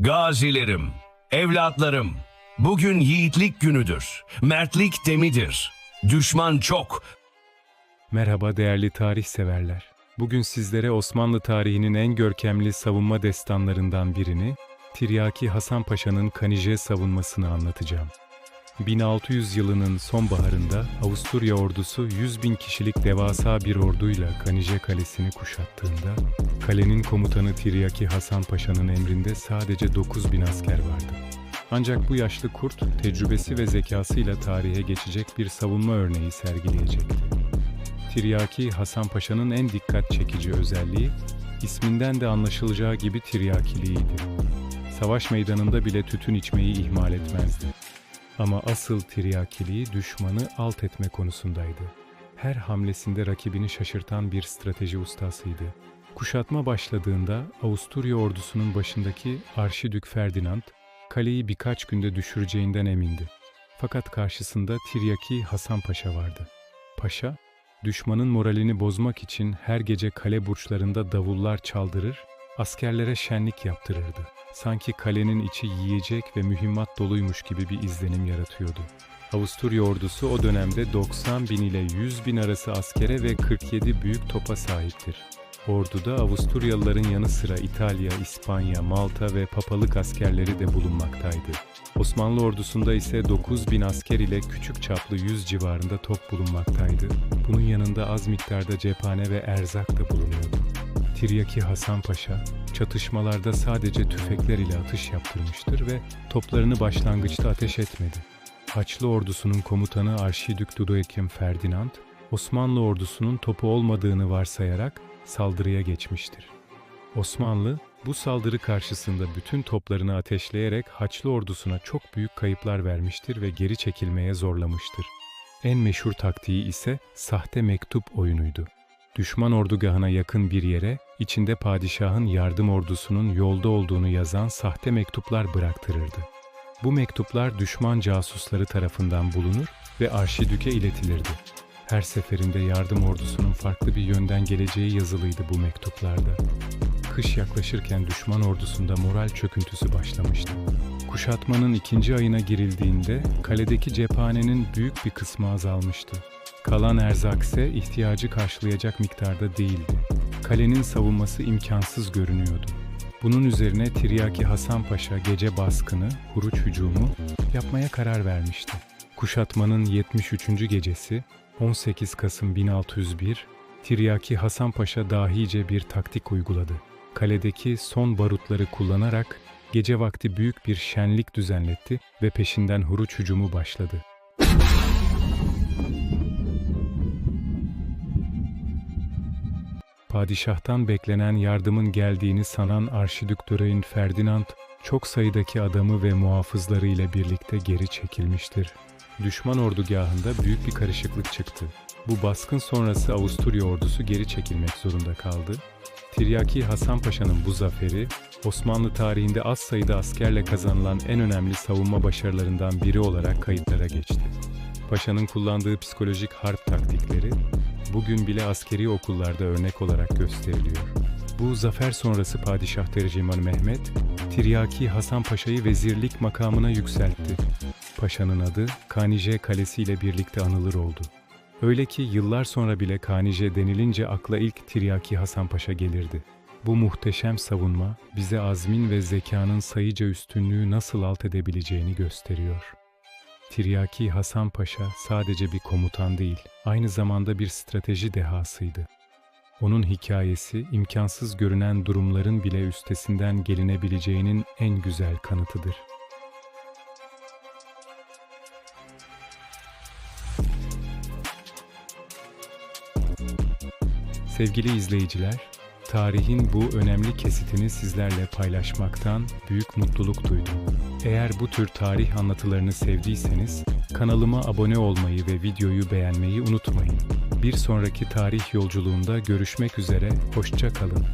Gazilerim, evlatlarım, bugün yiğitlik günüdür, mertlik demidir. Düşman çok, Merhaba değerli tarih severler. Bugün sizlere Osmanlı tarihinin en görkemli savunma destanlarından birini, Tiryaki Hasan Paşa'nın Kanije savunmasını anlatacağım. 1600 yılının sonbaharında Avusturya ordusu 100 bin kişilik devasa bir orduyla Kanije Kalesi'ni kuşattığında, kalenin komutanı Tiryaki Hasan Paşa'nın emrinde sadece 9 bin asker vardı. Ancak bu yaşlı kurt, tecrübesi ve zekasıyla tarihe geçecek bir savunma örneği sergileyecekti. Tiryaki Hasan Paşa'nın en dikkat çekici özelliği, isminden de anlaşılacağı gibi tiryakiliğiydi. Savaş meydanında bile tütün içmeyi ihmal etmezdi. Ama asıl tiryakiliği düşmanı alt etme konusundaydı. Her hamlesinde rakibini şaşırtan bir strateji ustasıydı. Kuşatma başladığında Avusturya ordusunun başındaki Arşidük Ferdinand, kaleyi birkaç günde düşüreceğinden emindi. Fakat karşısında Tiryaki Hasan Paşa vardı. Paşa, düşmanın moralini bozmak için her gece kale burçlarında davullar çaldırır, askerlere şenlik yaptırırdı. Sanki kalenin içi yiyecek ve mühimmat doluymuş gibi bir izlenim yaratıyordu. Avusturya ordusu o dönemde 90 bin ile 100 bin arası askere ve 47 büyük topa sahiptir. Orduda Avusturyalıların yanı sıra İtalya, İspanya, Malta ve papalık askerleri de bulunmaktaydı. Osmanlı ordusunda ise 9 bin asker ile küçük çaplı 100 civarında top bulunmaktaydı. Bunun yanında az miktarda cephane ve erzak da bulunuyordu. Tiryaki Hasan Paşa, çatışmalarda sadece tüfekler ile atış yaptırmıştır ve toplarını başlangıçta ateş etmedi. Haçlı ordusunun komutanı Arşidük Dudoekim Ferdinand, Osmanlı ordusunun topu olmadığını varsayarak saldırıya geçmiştir. Osmanlı, bu saldırı karşısında bütün toplarını ateşleyerek Haçlı ordusuna çok büyük kayıplar vermiştir ve geri çekilmeye zorlamıştır. En meşhur taktiği ise sahte mektup oyunuydu. Düşman ordugahına yakın bir yere, içinde padişahın yardım ordusunun yolda olduğunu yazan sahte mektuplar bıraktırırdı. Bu mektuplar düşman casusları tarafından bulunur ve arşidüke iletilirdi. Her seferinde yardım ordusunun farklı bir yönden geleceği yazılıydı bu mektuplarda. Kış yaklaşırken düşman ordusunda moral çöküntüsü başlamıştı. Kuşatmanın ikinci ayına girildiğinde kaledeki cephanenin büyük bir kısmı azalmıştı. Kalan erzak ise ihtiyacı karşılayacak miktarda değildi. Kalenin savunması imkansız görünüyordu. Bunun üzerine Tiryaki Hasan Paşa gece baskını, huruç hücumu yapmaya karar vermişti. Kuşatmanın 73. gecesi 18 Kasım 1601 Tiryaki Hasan Paşa dahice bir taktik uyguladı. Kaledeki son barutları kullanarak gece vakti büyük bir şenlik düzenletti ve peşinden huruç hücumu başladı. Padişahtan beklenen yardımın geldiğini sanan Arşidük Dureyn Ferdinand, çok sayıdaki adamı ve muhafızları ile birlikte geri çekilmiştir. Düşman ordugahında büyük bir karışıklık çıktı. Bu baskın sonrası Avusturya ordusu geri çekilmek zorunda kaldı. Tiryaki Hasan Paşa'nın bu zaferi, Osmanlı tarihinde az sayıda askerle kazanılan en önemli savunma başarılarından biri olarak kayıtlara geçti. Paşa'nın kullandığı psikolojik harp taktikleri, bugün bile askeri okullarda örnek olarak gösteriliyor. Bu zafer sonrası Padişah Tercüman Mehmet, Tiryaki Hasan Paşa'yı vezirlik makamına yükseltti. Paşa'nın adı Kanije Kalesi ile birlikte anılır oldu. Öyle ki yıllar sonra bile Kanije denilince akla ilk Tiryaki Hasan Paşa gelirdi. Bu muhteşem savunma bize azmin ve zekanın sayıca üstünlüğü nasıl alt edebileceğini gösteriyor. Tiryaki Hasan Paşa sadece bir komutan değil, aynı zamanda bir strateji dehasıydı. Onun hikayesi imkansız görünen durumların bile üstesinden gelinebileceğinin en güzel kanıtıdır. Sevgili izleyiciler, tarihin bu önemli kesitini sizlerle paylaşmaktan büyük mutluluk duydum. Eğer bu tür tarih anlatılarını sevdiyseniz kanalıma abone olmayı ve videoyu beğenmeyi unutmayın. Bir sonraki tarih yolculuğunda görüşmek üzere, hoşça kalın.